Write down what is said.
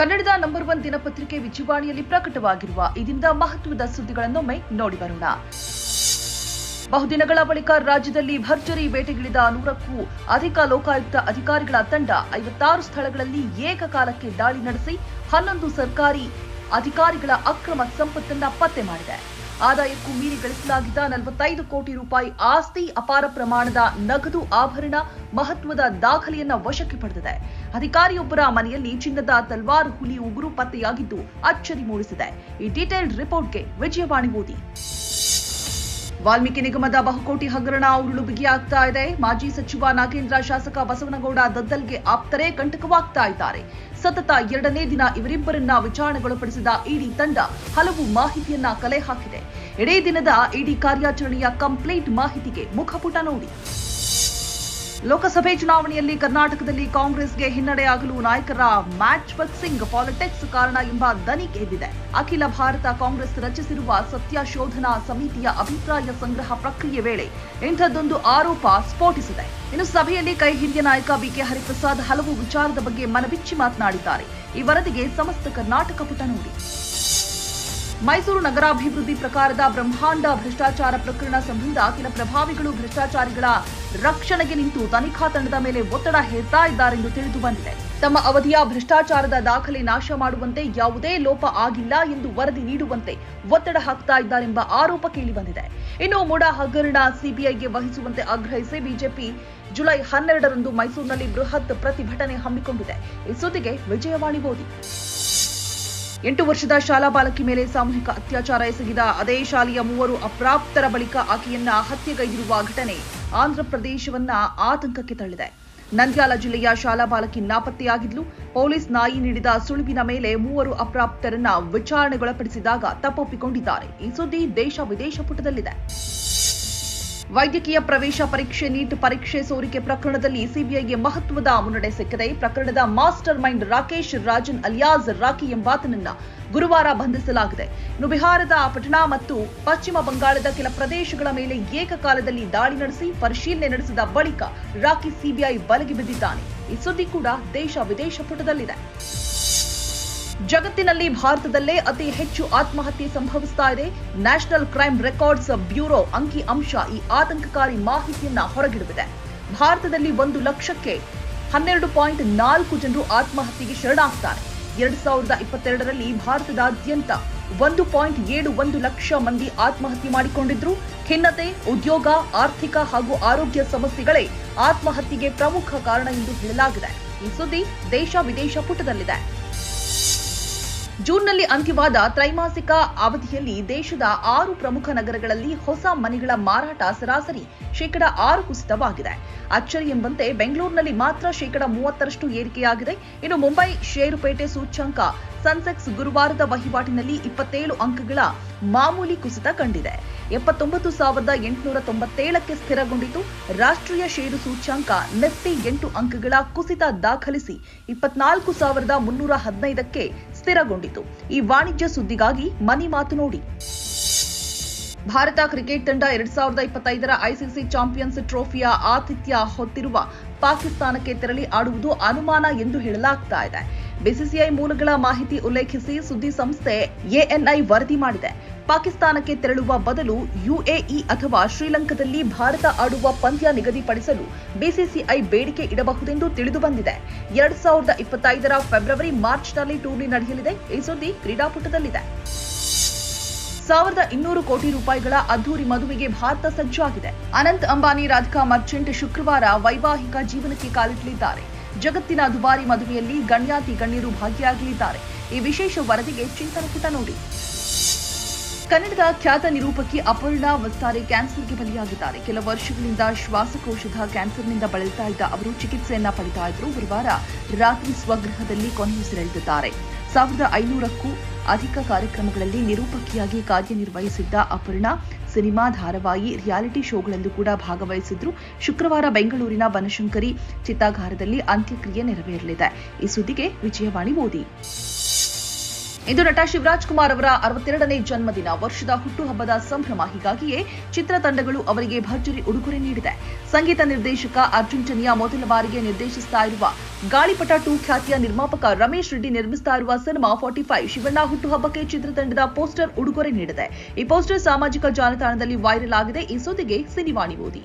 ಕನ್ನಡದ number one ದಿನಪತ್ರಿಕೆ ವಿಜಯವಾಣಿಯಲ್ಲಿ ಪ್ರಕಟವಾಗಿರುವ ಇದರಿಂದ ಮಹತ್ವದ ಮಹತ್ವದ ಸುದ್ದಿಗಳನ್ನೊಮ್ಮೆ ನೋಡಿ ಬರೋಣ. ಬಹುದಿನಗಳ ಬಳಿಕ ರಾಜ್ಯದಲ್ಲಿ ಭರ್ಜರಿ ಬೇಟೆಗಿಳಿದ ನೂರಕ್ಕೂ ಅಧಿಕ ಲೋಕಾಯುಕ್ತ ಅಧಿಕಾರಿಗಳ ತಂಡ ಐವತ್ತಾರು ಸ್ಥಳಗಳಲ್ಲಿ ಏಕಕಾಲಕ್ಕೆ ದಾಳಿ ನಡೆಸಿ ಹನ್ನೊಂದು ಸರ್ಕಾರಿ ಅಧಿಕಾರಿಗಳ ಅಕ್ರಮ ಸಂಪತ್ತನ್ನ ಪತ್ತೆ ಮಾಡಿದೆ. ಆದಾಯಕ್ಕೂ ಮೀರಿ ಗಳಿಸಲಾಗಿದ್ದ ನಲವತ್ತೈದು ಕೋಟಿ ರೂಪಾಯಿ ಆಸ್ತಿ ಅಪಾರ ಪ್ರಮಾಣದ ನಗದು ಆಭರಣ ಮಹತ್ವದ ದಾಖಲೆಯನ್ನ ವಶಕ್ಕೆ ಪಡೆದಿದೆ. ಅಧಿಕಾರಿಯೊಬ್ಬರ ಮನೆಯಲ್ಲಿ ಚಿನ್ನದ ತಲ್ವಾರ್ ಹುಲಿ ಉಗುರು ಪತ್ತೆಯಾಗಿದ್ದು ಅಚ್ಚರಿ ಮೂಡಿಸಿದೆ. ಈ ಡೀಟೇಲ್ಡ್ ರಿಪೋರ್ಟ್ಗೆ ವಿಜಯವಾಣಿ ಓದಿ. ವಾಲ್ಮೀಕಿ ನಿಗಮದ ಬಹುಕೋಟಿ ಹಗರಣ ಉರುಳು ಬಿಗಿಯಾಗ್ತಾ ಇದೆ. ಮಾಜಿ ಸಚಿವ ನಾಗೇಂದ್ರ ಶಾಸಕ ಬಸವನಗೌಡ ದದ್ದಲ್ಗೆ ಆಪ್ತರೆ ಕಂಟಕವಾಗ್ತಾ ಇದ್ದಾರೆ. ಸತತ ಎರಡನೇ ದಿನ ಇವರಿಬ್ಬರನ್ನ ವಿಚಾರಣೆಗೊಳಪಡಿಸಿದ ಇಡಿ ತಂಡ ಹಲವು ಮಾಹಿತಿಯನ್ನ ಕಲೆ ಹಾಕಿದೆ. ಇಡೀ ದಿನದ ಇಡಿ ಕಾರ್ಯಾಚರಣೆಯ ಕಂಪ್ಲೀಟ್ ಮಾಹಿತಿಗೆ ಮುಖಪುಟ ನೋಡಿ. ಲೋಕಸಭೆ ಚುನಾವಣೆಯಲ್ಲಿ ಕರ್ನಾಟಕದಲ್ಲಿ ಕಾಂಗ್ರೆಸ್ಗೆ ಹಿನ್ನಡೆಯಾಗಲು ನಾಯಕರ ಮ್ಯಾಚ್ ಫಿಕ್ಸಿಂಗ್ ಪಾಲಿಟಿಕ್ಸ್ ಕಾರಣ ಎಂಬ ದನಿ ಎದ್ದಿದೆ. ಅಖಿಲ ಭಾರತ ಕಾಂಗ್ರೆಸ್ ರಚಿಸಿರುವ ಸತ್ಯಶೋಧನಾ ಸಮಿತಿಯ ಅಭಿಪ್ರಾಯ ಸಂಗ್ರಹ ಪ್ರಕ್ರಿಯೆ ವೇಳೆ ಇಂಥದ್ದೊಂದು ಆರೋಪ ಸ್ಫೋಟಿಸಿದೆ. ಇನ್ನು ಸಭೆಯಲ್ಲಿ ಕೈ ಹಿರಿಯ ನಾಯಕ ಬಿಕೆ ಹರಿಪ್ರಸಾದ್ ಹಲವು ವಿಚಾರದ ಬಗ್ಗೆ ಮನಬಿಚ್ಚಿ ಮಾತನಾಡಿದ್ದಾರೆ. ಈ ವರದಿಗೆ ಸಮಸ್ತ ಕರ್ನಾಟಕ ಪುಟ ನೋಡಿ. ಮೈಸೂರು ನಗರಾಭಿವೃದ್ಧಿ ಪ್ರಕಾರದ ಬ್ರಹ್ಮಾಂಡ ಭ್ರಷ್ಟಾಚಾರ ಪ್ರಕರಣ ಸಂಬಂಧ ಕೆಲ ಪ್ರಭಾವಿಗಳು ಭ್ರಷ್ಟಾಚಾರಿಗಳ ರಕ್ಷಣೆಗೆ ನಿಂತು ತನಿಖಾ ತಂಡದ ಮೇಲೆ ಒತ್ತಡ ಹೇರ್ತಾ ಇದ್ದಾರೆಂದು ತಿಳಿದು ಬಂದಿದೆ. ತಮ್ಮ ಅವಧಿಯ ಭ್ರಷ್ಟಾಚಾರದ ದಾಖಲೆ ನಾಶ ಮಾಡುವಂತೆ ಯಾವುದೇ ಲೋಪ ಆಗಿಲ್ಲ ಎಂದು ವರದಿ ನೀಡುವಂತೆ ಒತ್ತಡ ಹಾಕ್ತಾ ಇದ್ದಾರೆಂಬ ಆರೋಪ ಕೇಳಿಬಂದಿದೆ ಇನ್ನು ಮೊಡ ಹಗರಣ ಸಿಬಿಐಗೆ ವಹಿಸುವಂತೆ ಆಗ್ರಹಿಸಿ ಬಿಜೆಪಿ ಜುಲೈ ಹನ್ನೆರಡರಂದು ಮೈಸೂರಿನಲ್ಲಿ ಬೃಹತ್ ಪ್ರತಿಭಟನೆ ಹಮ್ಮಿಕೊಂಡಿದೆ. ಈ ಸುದ್ದಿಗೆ ವಿಜಯವಾಣಿ ಮೋದಿ ಎಂಟು ವರ್ಷದ ಶಾಲಾ ಬಾಲಕಿ ಮೇಲೆ ಸಾಮೂಹಿಕ ಅತ್ಯಾಚಾರ ಎಸಗಿದ ಅದೇ ಶಾಲೆಯ ಮೂವರು ಅಪ್ರಾಪ್ತರ ಬಳಿಕ ಆಕೆಯನ್ನ ಹತ್ಯೆಗೈದಿರುವ ಘಟನೆ. ಆಂಧ್ರಪ್ರದೇಶವನ್ನ ಆತಂಕಕ್ಕೆ ತಳ್ಳಿದೆ. ನಂದ್ಯಾಲ ಜಿಲ್ಲೆಯ ಶಾಲಾ ಬಾಲಕಿ ನಾಪತ್ತೆಯಾಗಿದ್ಲು. ಪೊಲೀಸ್ ನಾಯಿ ನೀಡಿದ ಸುಳಿವಿನ ಮೇಲೆ ಮೂವರು ಅಪ್ರಾಪ್ತರನ್ನ ವಿಚಾರಣೆಗೊಳಪಡಿಸಿದಾಗ ತಪ್ಪೊಪ್ಪಿಕೊಂಡಿದ್ದಾರೆ. ಈ ಸುದ್ದಿ ದೇಶ ವಿದೇಶ ಪುಟದಲ್ಲಿದೆ. ವೈದ್ಯಕೀಯ ಪ್ರವೇಶ ಪರೀಕ್ಷೆ ನೀಟ್ ಪರೀಕ್ಷೆ ಸೋರಿಕೆ ಪ್ರಕರಣದಲ್ಲಿ ಸಿಬಿಐಗೆ ಮಹತ್ವದ ಮುನ್ನಡೆ ಸಿಕ್ಕಿದೆ. ಪ್ರಕರಣದ master mind Rakesh Rajan alias Rocky ಎಂಬಾತನನ್ನ ಗುರುವಾರ ಬಂಧಿಸಲಾಗಿದೆ. ಇನ್ನು ಬಿಹಾರದ ಪಟನಾ ಮತ್ತು ಪಶ್ಚಿಮ ಬಂಗಾಳದ ಕೆಲ ಪ್ರದೇಶಗಳ ಮೇಲೆ ಏಕಕಾಲದಲ್ಲಿ ದಾಳಿ ನಡೆಸಿ ಪರಿಶೀಲನೆ ನಡೆಸಿದ ಬಳಿಕ ರಾಕಿ ಸಿಬಿಐ ಬಲೆಗೆ ಬಿದ್ದಿದ್ದಾನೆ. ಈ ಸುದ್ದಿ ಕೂಡ ದೇಶ ವಿದೇಶ ಪುಟದಲ್ಲಿದೆ. ಜಗತ್ತಿನಲ್ಲಿ ಭಾರತದಲ್ಲೇ ಅತಿ ಹೆಚ್ಚು ಆತ್ಮಹತ್ಯೆ ಸಂಭವಿಸ್ತಾ ಇದೆ. ನ್ಯಾಷನಲ್ ಕ್ರೈಮ್ ರೆಕಾರ್ಡ್ಸ್ ಬ್ಯೂರೋ ಅಂಕಿ ಅಂಶ ಈ ಆತಂಕಕಾರಿ ಮಾಹಿತಿಯನ್ನ ಹೊರಗಿಡುತ್ತಿದೆ. ಭಾರತದಲ್ಲಿ ಒಂದು ಲಕ್ಷಕ್ಕೆ ಹನ್ನೆರಡು ಪಾಯಿಂಟ್ ನಾಲ್ಕು ಜನರು ಆತ್ಮಹತ್ಯೆಗೆ ಶರಣಾಗ್ತಾರೆ. ಎರಡ್ ಸಾವಿರದ ಇಪ್ಪತ್ತೆರಡರಲ್ಲಿ ಭಾರತದಾದ್ಯಂತ ಒಂದು ಪಾಯಿಂಟ್ ಏಳು ಒಂದು ಲಕ್ಷ ಮಂದಿ ಆತ್ಮಹತ್ಯೆ ಮಾಡಿಕೊಂಡಿದ್ರು. ಖಿನ್ನತೆ, ಉದ್ಯೋಗ, ಆರ್ಥಿಕ ಹಾಗೂ ಆರೋಗ್ಯ ಸಮಸ್ಯೆಗಳೇ ಆತ್ಮಹತ್ಯೆಗೆ ಪ್ರಮುಖ ಕಾರಣ ಎಂದು ಹೇಳಲಾಗಿದೆ. ಈ ಸುದ್ದಿ ದೇಶ ವಿದೇಶ ಪುಟದಲ್ಲಿದೆ. ಜೂನ್ನಲ್ಲಿ ಅಂತ್ಯವಾದ ತ್ರೈಮಾಸಿಕ ಅವಧಿಯಲ್ಲಿ ದೇಶದ ಆರು ಪ್ರಮುಖ ನಗರಗಳಲ್ಲಿ ಹೊಸ ಮನೆಗಳ ಮಾರಾಟ ಸರಾಸರಿ ಶೇಕಡ ಆರು ಕುಸಿತವಾಗಿದೆ. ಅಚ್ಚರಿ ಎಂಬಂತೆ ಬೆಂಗಳೂರಿನಲ್ಲಿ ಮಾತ್ರ ಶೇಕಡ ಮೂವತ್ತರಷ್ಟು ಏರಿಕೆಯಾಗಿದೆ. ಇನ್ನು ಮುಂಬೈ ಷೇರುಪೇಟೆ ಸೂಚ್ಯಂಕ ಸೆನ್ಸೆಕ್ಸ್ ಗುರುವಾರದ ವಹಿವಾಟಿನಲ್ಲಿ ಇಪ್ಪತ್ತೇಳು ಅಂಕಗಳ ಮಾಮೂಲಿ ಕುಸಿತ ಕಂಡಿದೆ. ಎಪ್ಪತ್ತೊಂಬತ್ತು ಸಾವಿರದ ಎಂಟುನೂರ ತೊಂಬತ್ತೇಳಕ್ಕೆ ಸ್ಥಿರಗೊಂಡಿತು. ರಾಷ್ಟ್ರೀಯ ಷೇರು ಸೂಚ್ಯಂಕ ನಿಫ್ಟಿ ಎಂಟು ಅಂಕಗಳ ಕುಸಿತ ದಾಖಲಿಸಿ ಇಪ್ಪತ್ನಾಲ್ಕು ಸಾವಿರದ ಮುನ್ನೂರ ಹದಿನೈದಕ್ಕೆ ಸ್ಥಿರಗೊಂಡಿತು. ಈ ವಾಣಿಜ್ಯ ಸುದ್ದಿಗಾಗಿ ಮನಿ ಮಾತು ನೋಡಿ. ಭಾರತ ಕ್ರಿಕೆಟ್ ತಂಡ ಎರಡ್ ಸಾವಿರದ ಇಪ್ಪತ್ತೈದರ ಐಸಿಸಿ ಚಾಂಪಿಯನ್ಸ್ ಟ್ರೋಫಿಯ ಆತಿಥ್ಯ ಹೊತ್ತಿರುವ ಪಾಕಿಸ್ತಾನಕ್ಕೆ ತೆರಳಿ ಆಡುವುದು ಅನುಮಾನ ಎಂದು ಹೇಳಲಾಗ್ತಾ ಇದೆ. ಬಿಸಿಸಿಐ ಮೂಲಗಳ ಮಾಹಿತಿ ಉಲ್ಲೇಖಿಸಿ ಸುದ್ದಿ ಸಂಸ್ಥೆ ಎಎನ್ಐ ವರದಿ ಮಾಡಿದೆ. ಪಾಕಿಸ್ತಾನಕ್ಕೆ ತೆರಳುವ ಬದಲು ಯುಎಇ ಅಥವಾ ಶ್ರೀಲಂಕಾದಲ್ಲಿ ಭಾರತ ಆಡುವ ಪಂದ್ಯ ನಿಗದಿಪಡಿಸಲು ಬಿಸಿಸಿಐ ಬೇಡಿಕೆ ಇಡಬಹುದೆಂದು ತಿಳಿದುಬಂದಿದೆ. ಎರಡ್ ಸಾವಿರದ ಇಪ್ಪತ್ತೈದರ ಫೆಬ್ರವರಿ ಮಾರ್ಚ್ನಲ್ಲಿ ಟೂರ್ನಿ ನಡೆಯಲಿದೆ. ಈ ಸುದ್ದಿ ಕ್ರೀಡಾಪಟದಲ್ಲಿದೆ. ಸಾವಿರದ ಇನ್ನೂರು ಕೋಟಿ ರೂಪಾಯಿಗಳ ಅದ್ದೂರಿ ಮದುವೆಗೆ ಭಾರತ ಸಜ್ಜಾಗಿದೆ. ಅನಂತ್ ಅಂಬಾನಿ, ರಾಧಿಕಾ ಮರ್ಚೆಂಟ್ ಶುಕ್ರವಾರ ವೈವಾಹಿಕ ಜೀವನಕ್ಕೆ ಕಾಲಿಟ್ಟಲಿದ್ದಾರೆ ಜಗತ್ತಿನ ದುಬಾರಿ ಮದುವೆಯಲ್ಲಿ ಗಣ್ಯಾತಿ ಗಣ್ಯರು ಭಾಗಿಯಾಗಲಿದ್ದಾರೆ. ಈ ವಿಶೇಷ ವರದಿಗೆ ಚಿಂತನ ಪುಟ ನೋಡಿ. ಕನ್ನಡದ ಖ್ಯಾತ ನಿರೂಪಕಿ ಅಪರ್ಣಾ ವಸ್ತಾರೆ ಕ್ಯಾನ್ಸರ್ಗೆ ಬಲಿಯಾಗಿದ್ದಾರೆ. ಕೆಲ ವರ್ಷಗಳಿಂದ ಶ್ವಾಸಕೋಶದ ಕ್ಯಾನ್ಸರ್ನಿಂದ ಬಳಲ್ತಾ ಇದ್ದ ಅವರು ಚಿಕಿತ್ಸೆಯನ್ನ ಪಡಿತಾ ಇದ್ರು. ಗುರುವಾರ ರಾತ್ರಿ ಸ್ವಗೃಹದಲ್ಲಿ ಕೊನೆಯುಸಿರೆಳೆದಿದ್ದಾರೆ. ಸಾವಿರದ ಐನೂರಕ್ಕೂ ಅಧಿಕ ಕಾರ್ಯಕ್ರಮಗಳಲ್ಲಿ ನಿರೂಪಕಿಯಾಗಿ ಕಾರ್ಯನಿರ್ವಹಿಸಿದ್ದ ಅಪರ್ಣಾ ಸಿನಿಮಾ ಧಾರಾವಾಹಿ, ರಿಯಾಲಿಟಿ ಶೋಗಳಲ್ಲೂ ಕೂಡ ಭಾಗವಹಿಸಿದ್ರು. ಶುಕ್ರವಾರ ಬೆಂಗಳೂರಿನ ಬನಶಂಕರಿ ಚಿತ್ತಾಗಾರದಲ್ಲಿ ಅಂತ್ಯಕ್ರಿಯೆ ನೆರವೇರಲಿದೆ. ಈ ಸುದ್ದಿಗೆ ವಿಜಯವಾಣಿ ಓದಿ ಇಂದು ನಟ ಶಿವರಾಜ್ ಕುಮಾರ್ ಅವರ ಅರವತ್ತೆರಡನೇ ಜನ್ಮದಿನ. ವರ್ಷದ ಹುಟ್ಟುಹಬ್ಬದ ಸಂಭ್ರಮ ಹೀಗಾಗಿಯೇ ಚಿತ್ರತಂಡಗಳು ಅವರಿಗೆ ಭರ್ಜರಿ ಉಡುಗೊರೆ ನೀಡಿದೆ. ಸಂಗೀತ ನಿರ್ದೇಶಕ ಅರ್ಜುನ್ ಚನಿಯಾ ಮೊದಲ ಬಾರಿಗೆ ನಿರ್ದೇಶಿಸ್ತಾ ಇರುವ ಗಾಳಿಪಟ ಟೂ ಖ್ಯಾತಿಯ ನಿರ್ಮಾಪಕ ರಮೇಶ್ ರೆಡ್ಡಿ ನಿರ್ಮಿಸ್ತಾ ಇರುವ ಸಿನಿಮಾ ಫಾರ್ಟಿ ಫೈವ್ ಶಿವಣ್ಣ ಹುಟ್ಟುಹಬ್ಬಕ್ಕೆ ಚಿತ್ರತಂಡದ ಪೋಸ್ಟರ್ ಉಡುಗೊರೆ ನೀಡಿದೆ. ಈ ಪೋಸ್ಟರ್ ಸಾಮಾಜಿಕ ಜಾಲತಾಣದಲ್ಲಿ ವೈರಲ್ ಆಗಿದೆ. ಈ ಸುದ್ದಿಗೆ ಸಿನಿವಾಣಿ ಓದಿ